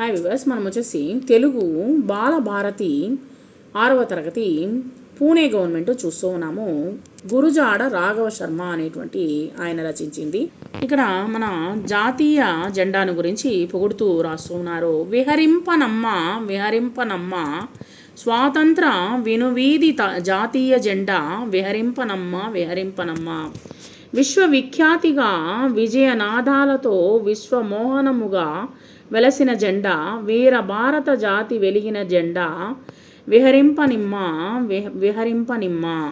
Hi viewers మనం వచ్చేసి తెలుగు బాలభారతి ఆరవ తరగతి పూణే గవర్నమెంట్ చూస్తూ ఉన్నాము. గురుజాడ రాఘవ శర్మ అనేటువంటి ఆయన రచించింది. ఇక్కడ మన జాతీయ జెండాను గురించి పొగుడుతూ రాస్తూ ఉన్నారు. విహరింపనమ్మ విహరింపనమ్మ స్వాతంత్ర వినువీధి త- జాతీయ జెండా విహరింపనమ్మ విహరింపనమ్మ. విశ్వవిఖ్యాతిగా విజయనాదాలతో విశ్వమోహనముగా వెలసిన జెండా వీర భారత జాతి వెలిగిన జెండా విహరింపనిమ్మ విహ విహరింపనిమ్మ.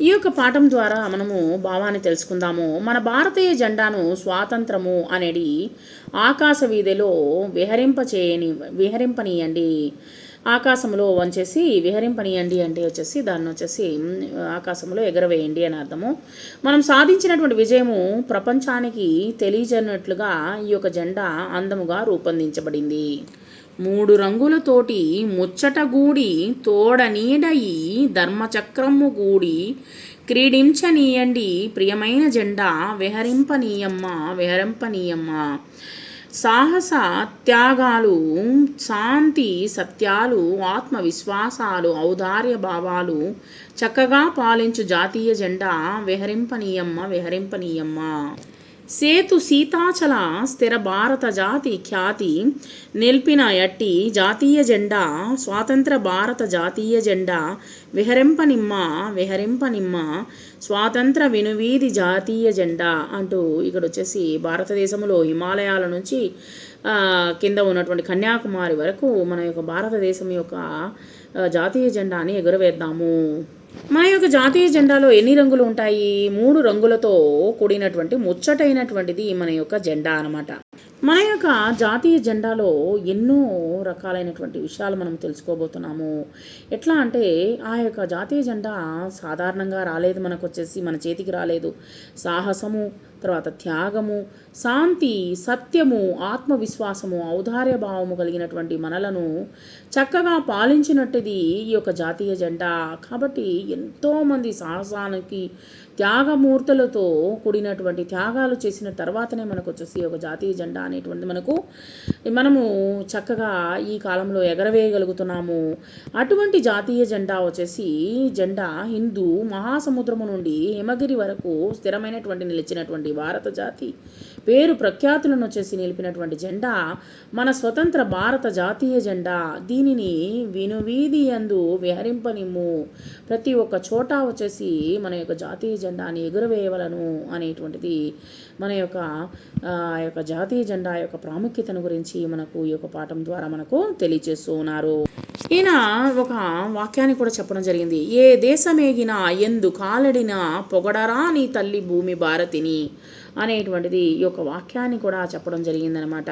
ఈ యొక్క పాఠం ద్వారా మనము భావాన్ని తెలుసుకుందాము. మన భారతీయ జెండాను స్వాతంత్రము అనేది ఆకాశ వీధిలో విహరింప చేయని విహరింపనీయండి. ఆకాశంలో వంచేసి విహరింపనీయండి అంటే వచ్చేసి దాన్ని వచ్చేసి ఆకాశంలో ఎగరవేయండి అని అర్థము. మనం సాధించినటువంటి విజయము ప్రపంచానికి తెలియజేనట్లుగా ఈ యొక్క జెండా అందముగా రూపొందించబడింది. మూడు రంగులతోటి ముచ్చటగూడి తోడనీడయి ధర్మచక్రము గూడి క్రీడించనీయండి. ప్రియమైన జెండా విహరింపనీయమ్మ విహరింపనీయమ్మ. సాహస త్యాగాలు శాంతి సత్యాలు ఆత్మవిశ్వాసాలు ఔదార్య భావాలు చక్కగా పాలించు జాతీయ జెండా. విహరింపనీయమ్మ విహరింపనీయమ్మ. సేతు సీతాచల స్థిర భారత జాతి ఖ్యాతి నిలిపిన ఎట్టి జాతీయ జెండా స్వాతంత్ర భారత జాతీయ జెండా విహరింపనిమ్మ విహరింపనిమ్మ స్వాతంత్ర వినువీధి జాతీయ జెండా అంటూ ఇక్కడ వచ్చేసి భారతదేశంలో హిమాలయాల నుంచి కింద ఉన్నటువంటి కన్యాకుమారి వరకు మన యొక్క భారతదేశం యొక్క జాతీయ జెండాని ఎగురవేద్దాము. మా యొక్క జాతీయ జెండాలో ఎన్ని రంగులు ఉంటాయి? మూడు రంగులతో కూడినటువంటి ముచ్చటైనటువంటిది మన యొక్క జెండా అన్నమాట. మన యొక్క జాతీయ జెండాలో ఎన్నో రకాలైనటువంటి విషయాలు మనం తెలుసుకోబోతున్నాము. ఎట్లా అంటే ఆ యొక్క జాతీయ జెండా సాధారణంగా రాలేదు మనకు వచ్చేసి మన చేతికి రాలేదు. సాహసము తర్వాత త్యాగము శాంతి సత్యము ఆత్మవిశ్వాసము ఔదార్య భావము కలిగినటువంటి మనలను చక్కగా పాలించినట్టుది ఈ యొక్క జాతీయ జెండా. కాబట్టి ఎంతోమంది సాహసానికి త్యాగమూర్తులతో కూడినటువంటి త్యాగాలు చేసిన తర్వాతనే మనకు వచ్చేసి ఒక జాతీయ జెండా అనేటువంటిది మనకు మనము చక్కగా ఈ కాలంలో ఎగరవేయగలుగుతున్నాము. అటువంటి జాతీయ జెండా వచ్చేసి జెండా హిందూ మహాసముద్రము నుండి హిమగిరి వరకు స్థిరమైనటువంటి నిలిచినటువంటి భారత జాతి. పేరు ప్రఖ్యాతులను వచ్చేసి నిలిపినటువంటి జెండా మన స్వతంత్ర భారత జాతీయ జెండా. దీనిని వినువీధి యందు విహరింపనిమ్ము. ప్రతి ప్రతి ఒక్క చోట వచ్చేసి మన యొక్క జాతీయ జెండాని ఎగురవేయవలను అనేటువంటిది మన యొక్క ఆ యొక్క జాతీయ జెండా యొక్క ప్రాముఖ్యతను గురించి మనకు ఈ యొక్క పాఠం ద్వారా మనకు తెలియజేస్తూ ఉన్నారు. ఈయన ఒక వాక్యాన్ని కూడా చెప్పడం జరిగింది. ఏ దేశమేగినా ఎందు కాలడినా పొగడరా నీ తల్లి భూమి భారతిని అనేటువంటిది ఈ యొక్క వాక్యాన్ని కూడా చెప్పడం జరిగిందనమాట